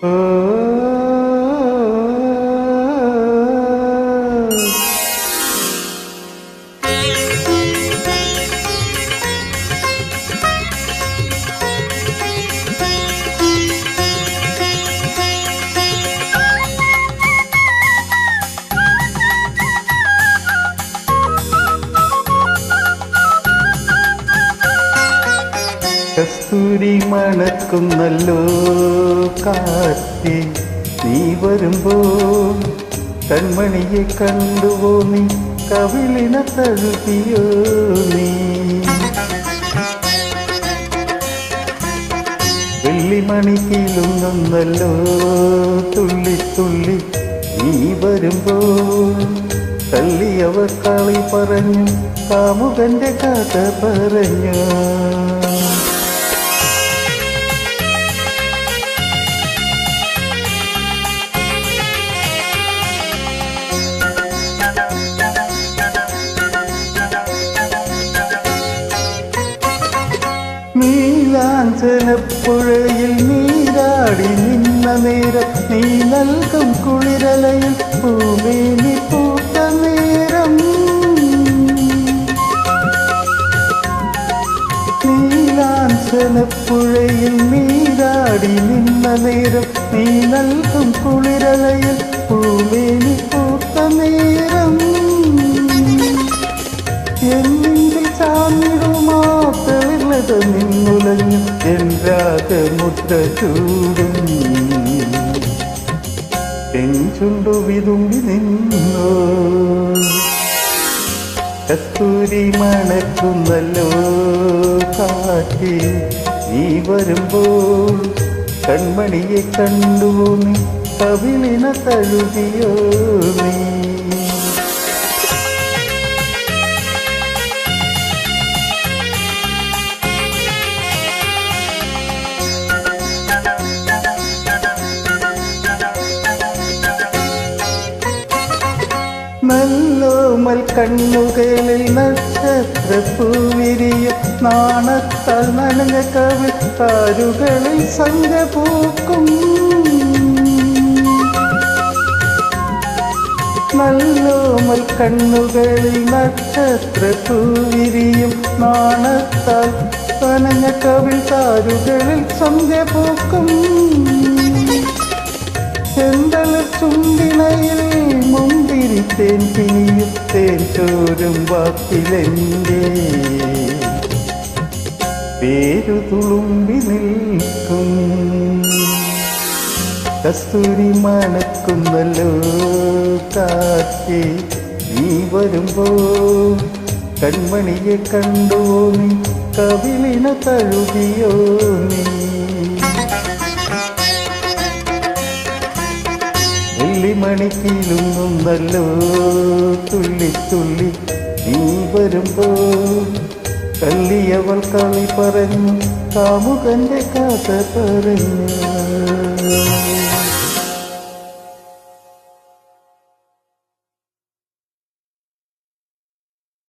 Oh. കസ്തൂരി മണക്കുന്നല്ലോ കാറ്റി. നീ വരുമ്പോ കൺമണിയെ കണ്ടുവോ നീ? കവിളിന തഴുതിയോ നീ? വെള്ളിമണി കീലുന്നല്ലോ തുള്ളി തുള്ളി. നീ വരുമ്പോ തള്ളിയവർ കളി പറഞ്ഞു കാമുകന്റെ കഥ പറഞ്ഞു. നീലാഞ്ചനപ്പുഴയിൽ നീരാടി നിന്ന നേരം നീ നൽകും കുളിരലയിൽ പൂമേനി പൂത്ത നേരം നീലാഞ്ചനപ്പുഴയിൽ നീരാടി നിന്ന നേരം നീ നൽകും കുളിരലയിൽ പൂമേനി പൂത്ത നേരം എന്നിൽ ചാന്നിടുമാ തെളിഞ്ഞത് നിന്നുലഞ്ഞു എന്റാകമുറ്റ ചൂടും എഞ്ചുണ്ടു വിതുമ്പി നിന്നോ. കസ്തൂരി മണക്കുന്നല്ലോ കാറ്റി നീ വരുമ്പോൾ കൺമണിയെ കണ്ടു നീ കവിളിന തഴുകിയോ നീ. നല്ലോമൽ കണ്ണുകളിൽ നക്ഷത്ര പൂവിരിയും നാണത്താൽ നനഞ്ഞ കവിത്താരുകളിൽ സഞ്ച പൂക്കും നല്ലോമൽ കണ്ണുകളിൽ നക്ഷത്ര പൂവിരിയും നാണത്താൽ നനഞ്ഞ കവിൾ താരുകളിൽ സന്ധ്യ പൂക്കും ചുണ്ടിനയിൽ മുന്തിരി തേൻ പിനിയും തേൻ ചോരും വാക്കിലെന്റെ. പേരു തുളുമ്പി നിൽക്കും. കസ്തൂരി മണക്കുന്നല്ലോ കാറ്റി നീ വരുമ്പോ കൺമണിയെ കണ്ടോ നീ കവിളിന തഴുകിയോ നീ വെള്ളിമണിക്കിലുങ്ങുന്നല്ലോ തുള്ളി തുള്ളി നീ വരുമ്പോ കല്ലിയവൾ കളി പറഞ്ഞു കാമുകന്റെ കഥ പറഞ്ഞു.